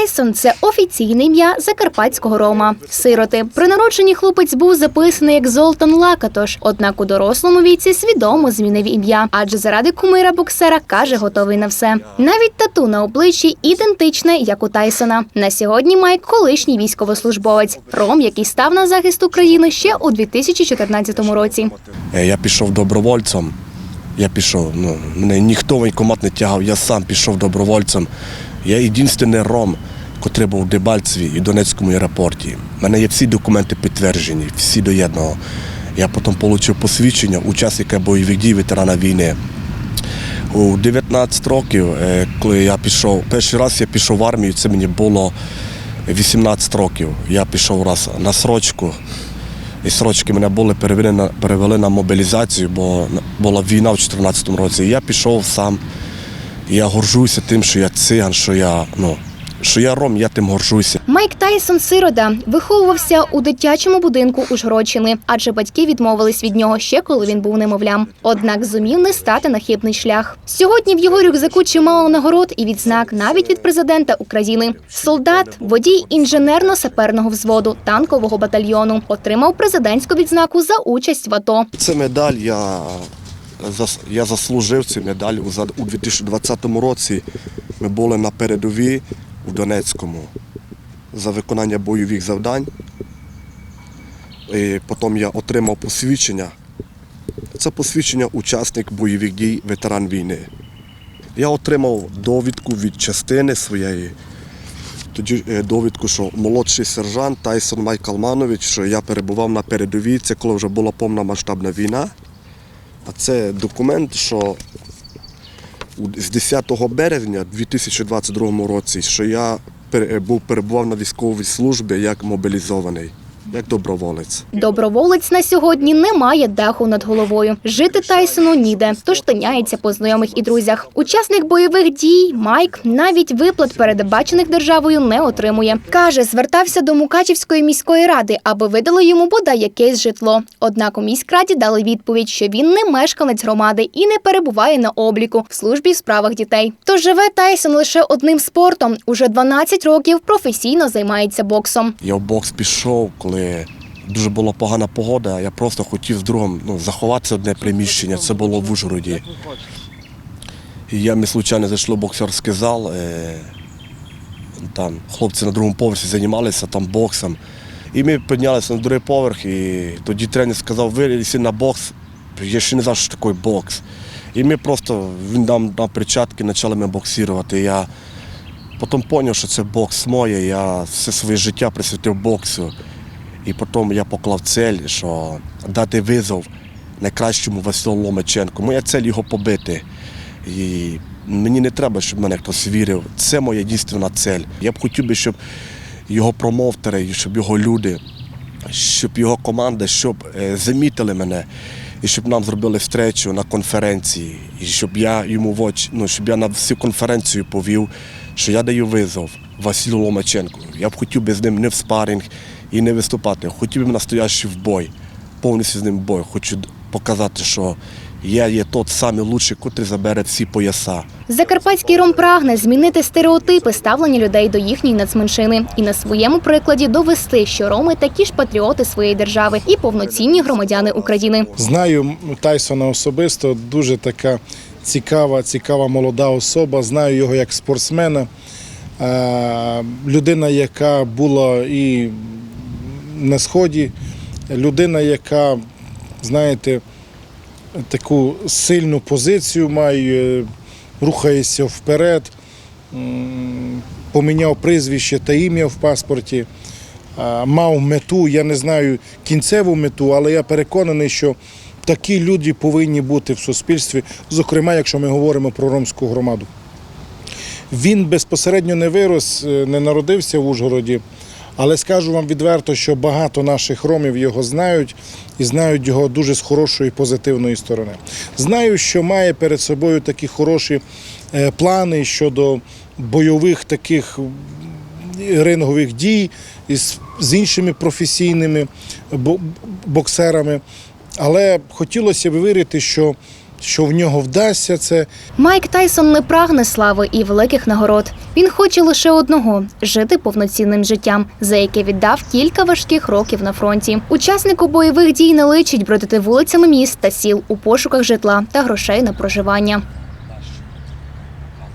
Тайсон це офіційне ім'я закарпатського рома. Сироти. При народженні хлопець був записаний як Золтан Лакатош, однак у дорослому віці свідомо змінив ім'я, адже заради кумира боксера каже, готовий на все. Навіть тату на обличчі ідентичне, як у Тайсона. На сьогодні Майк колишній військовослужбовець, ром, який став на захист України ще у 2014 році. Е, Я пішов добровольцем. Я пішов, ну, мене ніхто воєнкомат не тягав, я сам пішов добровольцем. Я єдиний ром, котрий був в Дебальцеві і Донецькому аеропорті. У мене є всі документи підтверджені, всі до єдного. Я потім отримав посвідчення учасника бойових дій ветерана війни. У 19 років, е, коли я пішов, перший раз я пішов в армію, це мені було 18 років. Я пішов раз на срочку. І срочки мене були перевели на, перевели на мобілізацію, бо була війна в 2014 році. І я пішов сам. І я горжуся тим, що я циган, що я, ну, що я ром, я тим горжуся. Майк Тайсон Сирода виховувався у дитячому будинку Ужгородщини, адже батьки відмовились від нього ще коли він був немовлям. Однак зумів не стати на хибний шлях. Сьогодні в його рюкзаку чимало нагород і відзнак навіть від президента України. Солдат, водій інженерно-саперного взводу танкового батальйону, отримав президентську відзнаку за участь в АТО. Це медаль я, зас- я заслужив цю медаль у у 2020 році. Ми були на передовій у Донецькому за виконання бойових завдань. І потім я отримав посвідчення. Це посвідчення учасник бойових дій, ветеран війни. Я отримав довідку від частини своєї. Тоді е, довідку, що молодший сержант Тайсон Майк Алманович, що я перебував на передовій, це коли вже була повномасштабна війна. А це документ, що з 10 березня 2022 році, що я був перебував на військовій службі як мобілізований, як доброволець. Доброволець на сьогодні не має даху над головою. Жити Тайсону ніде, тож тиняється по знайомих і друзях. Учасник бойових дій Майк навіть виплат, передбачених державою, не отримує. Каже, звертався до Мукачівської міської ради, аби видали йому бодай якесь житло. Однак у міськраді дали відповідь, що він не мешканець громади і не перебуває на обліку в службі в справах дітей. Тож живе Тайсон лише одним спортом. Уже 12 років професійно займається боксом. Я в бокс пішов, коли дуже була погана погода. Я просто хотів з другом ну, заховатися одне приміщення. Це було в Ужгороді. І я ми случайно зайшли в боксерський зал. Е, там хлопці на другому поверсі займалися там боксом. І ми піднялися на другий поверх, і тоді тренер сказав, вилізь на бокс. Я ще не знав, що таке бокс. І ми просто він нам на перчатки почали ми боксувати. Я потім зрозумів, що це бокс моє. Я все своє життя присвятив боксу. І потім я поклав цель, що дати визов найкращому Василу Ломаченку. Моя цель його побити. І мені не треба, щоб мене хтось вірив. Це моя дійсна цель. Я б хотів би, щоб його промоутери, щоб його люди, щоб його команда, щоб е, замітили мене. І щоб нам зробили встречу на конференції, і щоб я йому в очі, ну щоб я на всю конференцію повів, що я даю визов Василю Ломаченку. Я б хотів би з ним не в спаринг і не виступати. Хотів би настоящий в бой, повністю з ним в бой. Хочу показати, що я є тот самий лучший, котрий забере всі пояса. Закарпатський ром прагне змінити стереотипи ставлення людей до їхньої нацменшини і на своєму прикладі довести, що роми такі ж патріоти своєї держави і повноцінні громадяни України. Знаю Тайсона особисто, дуже така цікава, цікава молода особа. Знаю його як спортсмена. Людина, яка була і на сході, людина, яка, знаєте, таку сильну позицію має, рухається вперед, поміняв прізвище та ім'я в паспорті мав мету, я не знаю кінцеву мету, але я переконаний, що такі люди повинні бути в суспільстві, зокрема, якщо ми говоримо про ромську громаду. Він безпосередньо не вирос, е, не народився в Ужгороді, але скажу вам відверто, що багато наших ромів його знають і знають його дуже з хорошої позитивної сторони. Знаю, що має перед собою такі хороші е, плани щодо бойових таких рингових дій з іншими професійними боксерами. Але хотілося б вірити, що що в нього вдасться це Майк Тайсон не прагне слави і великих нагород. Він хоче лише одного жити повноцінним життям, за яке віддав кілька важких років на фронті. Учаснику бойових дій не личить бродити вулицями міст та сіл у пошуках житла та грошей на проживання.